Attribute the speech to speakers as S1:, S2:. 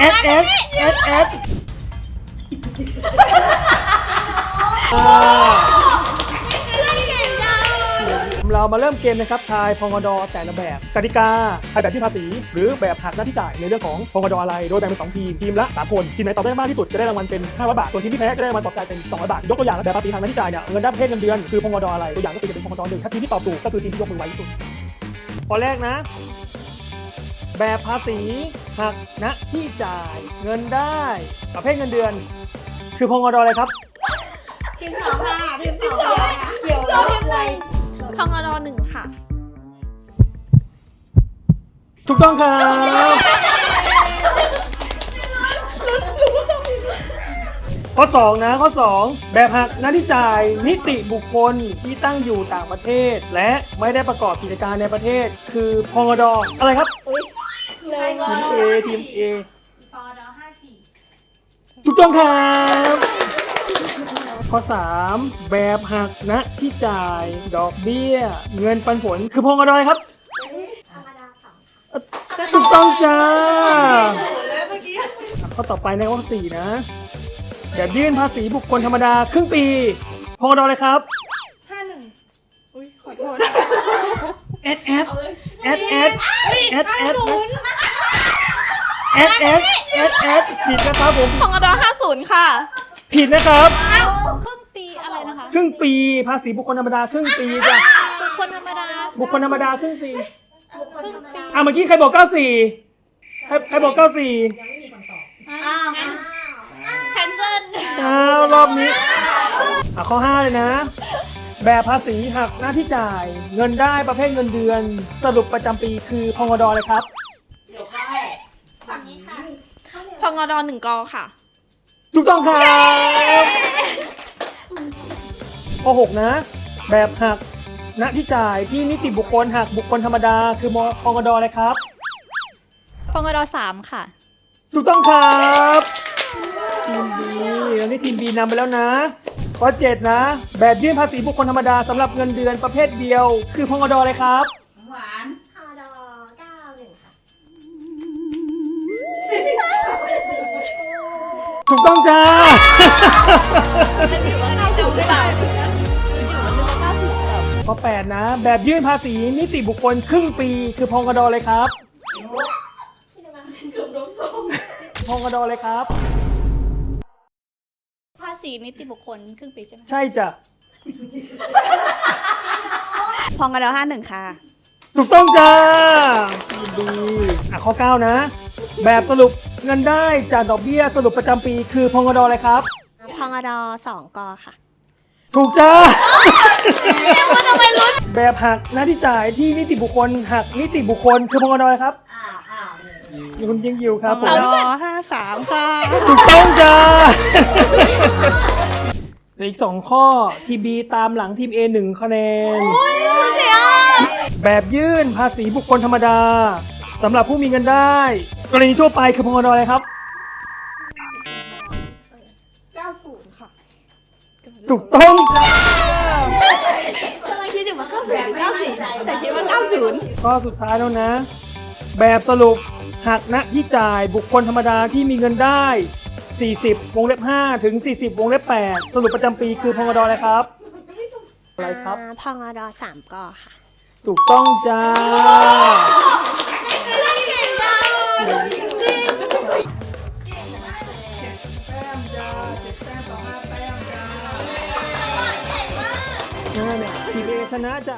S1: S S S S เรามาเริ่มเกมนะครับ ทายพงดแต่ละแบบกติกาทายแบบที่ภาษี หรือแบบหักหน้าที่จ่ายในเรื่องของพงดอะไร โดยแบ่งเป็นสองทีม ทีมละ3คน ทีมไหนตอบได้มากที่สุดจะได้รางวัลเป็น500บาท ส่วนทีมที่แพ้จะได้รางวัลปลอบใจเป็น200บาท ยกตัวอย่างแบบภาษีหักหน้าที่จ่ายเนี่ย เงินได้ประเภทเงินเดือน คือพงดอะไร ตัวอย่างก็คือจะเป็นพงดหนึ่งถ้าทีมที่ตอบถูกก็คือทีมที่ยกมือไวที่สุด ข้อแรกนะ แบบภาษีหักณที่จ่ายเงินได้ประเภทเงินเดือน คือพงดอะไรครับ
S2: ทีมสองค่ะทีมสองเกี่ยวกับอะไร
S3: พงรหนึ่งค่ะ
S1: ถูกต้องครับข้อ 2 นะ ข้อ 2 แบบหักหน้าที่จ่ายนิติบุคคลที่ตั้งอยู่ต่างประเทศ และไม่ได้ประกอบกิจการในประเทศ คือพงดอะไรครับ
S2: เลย
S1: ทีม A ทีม A ถูกต้องครับข้อ 3 แบบหักณที่จ่าย ดอกเบี้ย เงินปันผลคือพงดอะไรครับถูกต้องจ้า
S2: แล้วเมื่อกี้
S1: ข้อต่อไปในข้อสี่นะแบบยื่นภาษีบุคคลธรรมดาครึ่งปีพงดอะไรครับ
S2: ห้าหนึ่งอุ้ยขอโทษ
S1: S S S S S S S S S S ผิดนะครับผม
S3: พงรห้าศูนย์ค่ะ
S1: ผิดนะครับ
S4: ครึ่งปีอะไรนะคะ
S1: ครึ่งปีภาษีบุคคลธรรมดาครึ่งปีจ้ะ
S4: บุคคลธรรมดา
S1: บุคคลธรรมดาครึ่งปี
S4: ครึ่งปี
S1: อะเมื่อกี้ใครบอก 94ใครใครบอก 94
S2: อ้าว
S4: แคนเซิล
S1: อ้าวรอบนี้อะข้อ 5 เลยนะ แบบภาษีหักหน้าที่จ่าย เงินได้ประเภทเงินเดือน สรุปประจำปีคือพงดเลยครับ
S3: พงรหนึ่งกค่ะ
S1: ถูกต้องครับข้อ6นะ แบบหักณที่จ่ายที่นิติบุคคลหักบุคคลธรรมดา คือมพงดเลยครับ
S4: พงรสามค่ะ
S1: ถูกต้องครับทีมบีตอนนี้ทีมบีนำไปแล้วนะข้อ7นะ แบบยื่นภาษีบุคคลธรรมดาสำหรับเงินเดือนประเภทเดียว คือพงดเลยครับ ถูกต้องจ้าข้อ8นะ แบบยื่นภาษีนิติบุคคลครึ่งปีคือพงดเลยครับพงดเลยครับ
S4: ภาษีนิติบุคคลครึ่งปีใช่ไหม
S1: ใช่จ้ะ
S2: พองกระดาห้าหนึ่งค่ะ
S1: ถูกต้องจ้าดีอะข้อ 9 นะ แบบสรุป เงินได้จากดอกเบี้ยสรุปประจำปีคือพงดเลยครับ
S4: พงรสองกค่ะ
S1: ถูกจ้าแบบหักหน้าที่จ่ายที่นิติบุคคล หักนิติบุคคลคือพงดครับอยู่คุณยิงยิวครับผม
S2: รอห้าสามค่ะ
S1: ถูกต้องจ้าเหลืออีกสองข้อทีม B ตามหลังทีม A หนึ่งคะแนนแบบยื่นภาษีบุคคลธรรมดาสำหรับผู้มีเงินได้ กรณีทั่วไปคือพงดอะไรครับ
S2: 90ค่ะ
S1: ถูกต้องจ้ากำ
S3: ลังคิดอยู่ว่า90หรือ94แต่คิดว่า90
S1: ข้อสุดท้ายแล้วนะ แบบสรุปหักณที่จ่ายบุคคลธรรมดาที่มีเงินได้ 40 วงเล็บ 5 ถึง 40 วงเล็บ 8 สรุปประจำปีคือพงดอะไรครับ อะไรครับ
S4: พงรสามกค่ะ
S1: ถูกต้องจ้า นั่นแหละทีมเอชนะจ้ะ